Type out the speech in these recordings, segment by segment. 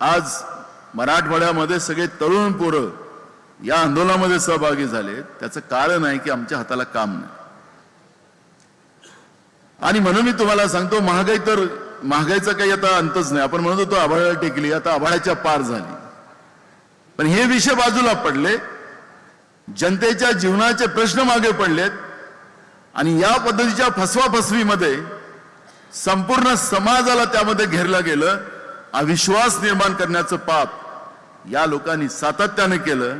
आज मराठवाड्यामध्ये सगळे तरुण पोरं या आंदोलनामध्ये सहभागी झाले. त्याचं कारण आहे की आमच्या हाताला काम नाही. आणि म्हणून मी तुम्हाला सांगतो महागाई तर महागाईचा काही आता अंतच नाही. आपण म्हणत होतो आभाळाला टेकली आता आभाळाच्या पार झाली. पण हे विषय बाजूला पडले. जनतेच्या जीवनाचे प्रश्न मागे पडलेत. आणि या पद्धतीच्या फसवाफसवीमध्ये संपूर्ण समाजाला त्यामध्ये घेरलं गेलं. अविश्वास निर्माण करण्याचं पाप या लोकांनी सातत्याने केलं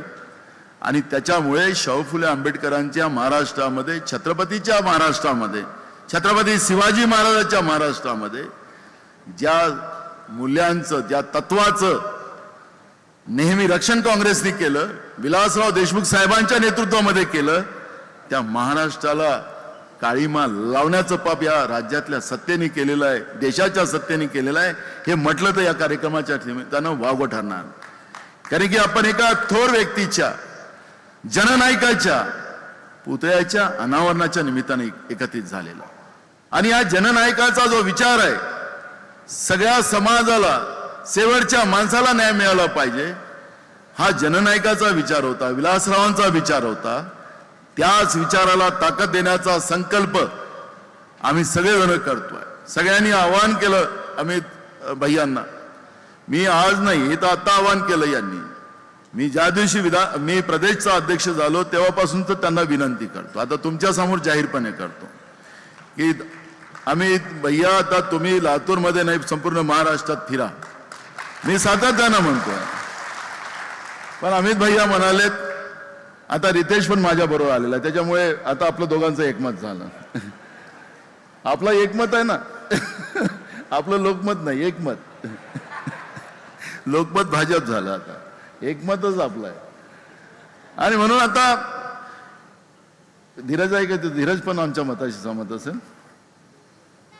आणि त्याच्यामुळे शाहू फुले आंबेडकरांच्या महाराष्ट्रामध्ये छत्रपतीच्या महाराष्ट्रामध्ये छत्रपती शिवाजी महाराजांच्या महाराष्ट्रामध्ये ज्या मूल्यांचं ज्या तत्वाचं नेहमी रक्षण काँग्रेसने केलं विलासराव देशमुख साहेबांच्या नेतृत्वामध्ये केलं त्या महाराष्ट्राला काळीमा लावण्याचं पाप या राज्यातल्या सत्तेने केलेलं आहे देशाच्या सत्तेने केलेलं आहे हे म्हटलं तर या कार्यक्रमाच्या निमित्तानं वावगं ठरणार कारण की आपण एका थोर व्यक्तीच्या जननायकाच्या पुतळ्याच्या अनावरणाच्या निमित्ताने एकत्रित झालेला. आणि या जननायकाचा जो विचार आहे सगळ्या समाजाला शेवटच्या माणसाला न्याय मिळाला पाहिजे हा जननायकाचा विचार होता विलासरावांचा विचार होता त्याच विचाराला ताकद देण्याचा संकल्प आम्ही सगळेजण करतोय. सगळ्यांनी आवाहन केलं अमित भैयांना. मी आज नाही तर आता आवाहन केलं यांनी. मी ज्या दिवशी विधा मी प्रदेशचा अध्यक्ष झालो तेव्हापासून तर त्यांना विनंती करतो. आता तुमच्यासमोर जाहीरपणे करतो. की अमित भैया आता तुम्ही लातूरमध्ये नाही संपूर्ण महाराष्ट्रात फिरा. मी सातत्यानं म्हणतोय. पण अमित भैया म्हणालेत आता रितेश पण माझ्या बरोबर आलेला आहे. त्याच्यामुळे आता आपलं दोघांचं एकमत झालं. आपलं एकमत आहे ना? आपलं लोकमत नाही एकमत. लोकमत भाजप झालं आता. एकमतच आपलं आहे. आणि म्हणून आता धीरज आहे का ते? धीरज पण आमच्या मताशी सहमत असेल.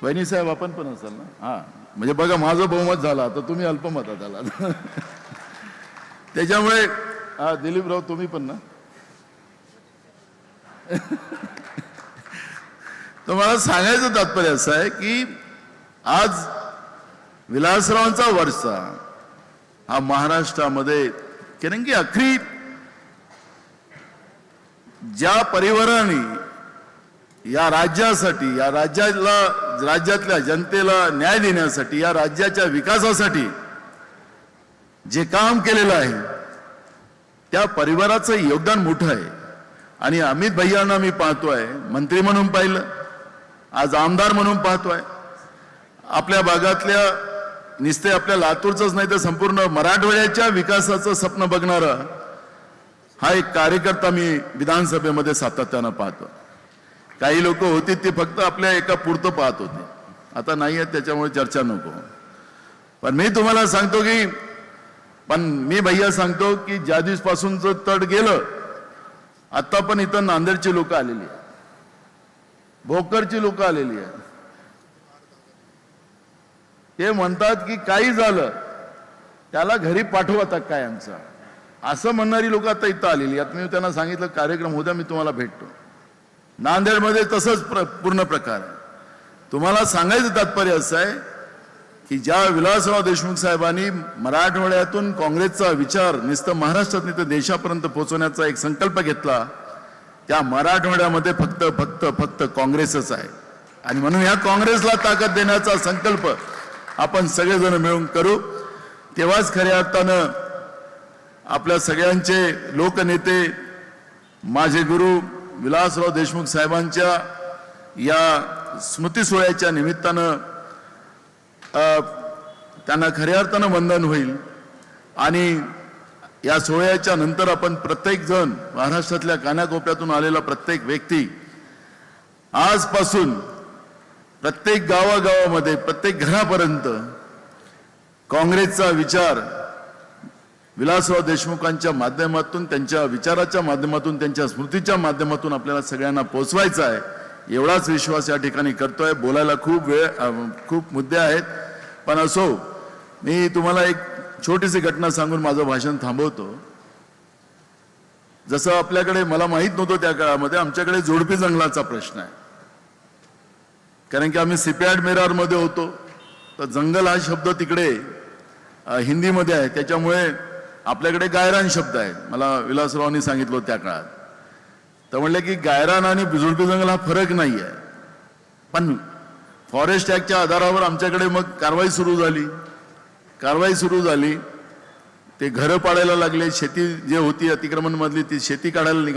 बहिणी साहेब आपण पण असाल ना? हा. म्हणजे बघा माझं बहुमत झालं. आता तुम्ही अल्पमतात आला त्याच्यामुळे हा दिलीपराव तुम्ही पण ना? तर मला सांगायचं तात्पर्य असं आहे की आज विलासरावांचा वर्षा हा महाराष्ट्रामध्ये कारण की अखरी ज्या परिवाराने या राज्यासाठी या राज्याला राज्यातल्या जनतेला न्याय देण्यासाठी या राज्याच्या विकासासाठी जे काम केलेलं आहे त्या परिवाराचं योगदान मोठं आहे. आणि अमित भैयांना मी पाहतोय मंत्री म्हणून पाहिलं आज आमदार म्हणून पाहतोय. आपल्या भागातल्या निस्ते आपल्या लातूरचंच नाही तर संपूर्ण मराठवाड्याच्या विकासाचं स्वप्न बघणारा हा एक कार्यकर्ता मी विधानसभेमध्ये सातत्यानं पाहतो. काही लोक होती ती फक्त आपल्या एका पुरतं पाहत होते. आता नाही आहेत त्याच्यामुळे चर्चा नको. पण मी तुम्हाला सांगतो की पण मी भैया सांगतो की ज्या दिवसपासूनचं तट गेलं आता पण इथं नांदेडची लोक आलेली आहेत. भोकरची लोक आलेली आहेत. ते म्हणतात की काही झालं त्याला घरी पाठवता काय आमचा? असं म्हणणारी लोक आता इथं आलेली आहेत. मी त्यांना सांगितलं कार्यक्रम उद्या मी तुम्हाला भेटतो. नांदेडमध्ये तसंच प्र पूर्ण प्रकार आहे. तुम्हाला सांगायचं तात्पर्य असं आहे की ज्या विलासराव देशमुख साहेबांनी मराठवाड्यातून काँग्रेसचा विचार नुसतं महाराष्ट्रात नाही तर देशापर्यंत पोहोचवण्याचा एक संकल्प घेतला त्या मराठवाड्यामध्ये फक्त फक्त फक्त काँग्रेसच आहे. आणि म्हणून ह्या काँग्रेसला ताकद देण्याचा संकल्प आपण सगळेजण मिळून करू. तेव्हाच खऱ्या अर्थानं आपल्या सगळ्यांचे लोकनेते माझे गुरु विलासराव देशमुख साहेबांच्या या स्मृती सोहळ्याच्या निमित्तानं त्यांना खऱ्या अर्थानं वंदन होईल. आणि या सोहळ्याच्या नंतर आपण प्रत्येक जण महाराष्ट्रातल्या कानाकोपऱ्यातून आलेला प्रत्येक व्यक्ती आजपासून प्रत्येक गावागावामध्ये प्रत्येक घरापर्यंत काँग्रेसचा विचार विलासराव देशमुखांच्या माध्यमातून त्यांच्या विचाराच्या माध्यमातून त्यांच्या स्मृतीच्या माध्यमातून आपल्याला सगळ्यांना पोचवायचा आहे. एवढाच विश्वास या ठिकाणी करतोय. बोलायला खूप वेळ खूप मुद्दे आहेत. पण असो मी तुम्हाला एक छोटीशी घटना सांगून माझं भाषण थांबवतो. जसं आपल्याकडे मला माहीत नव्हतं त्या काळामध्ये आमच्याकडे जोडपी जंगलाचा प्रश्न आहे. कारण की आम्ही सिपॅड मेरारमध्ये होतो. तर जंगल हा शब्द तिकडे हिंदीमध्ये आहे. त्याच्यामुळे आपल्याकडे गायरान शब्द आहे मला विलासरावांनी सांगितलं त्या काळात. तर म्हणलं की गायरान आणि झुडपी जंगल हा फरक नाही आहे पण फॉरेस्ट ॲक्टच्या आधारावर आमच्याकडे मग कारवाई सुरू झाली. कारवाई सुरू झाली. ते घरं पाडायला लागले. शेती जे होती अतिक्रमणमधली ती शेती काढायला निघाली.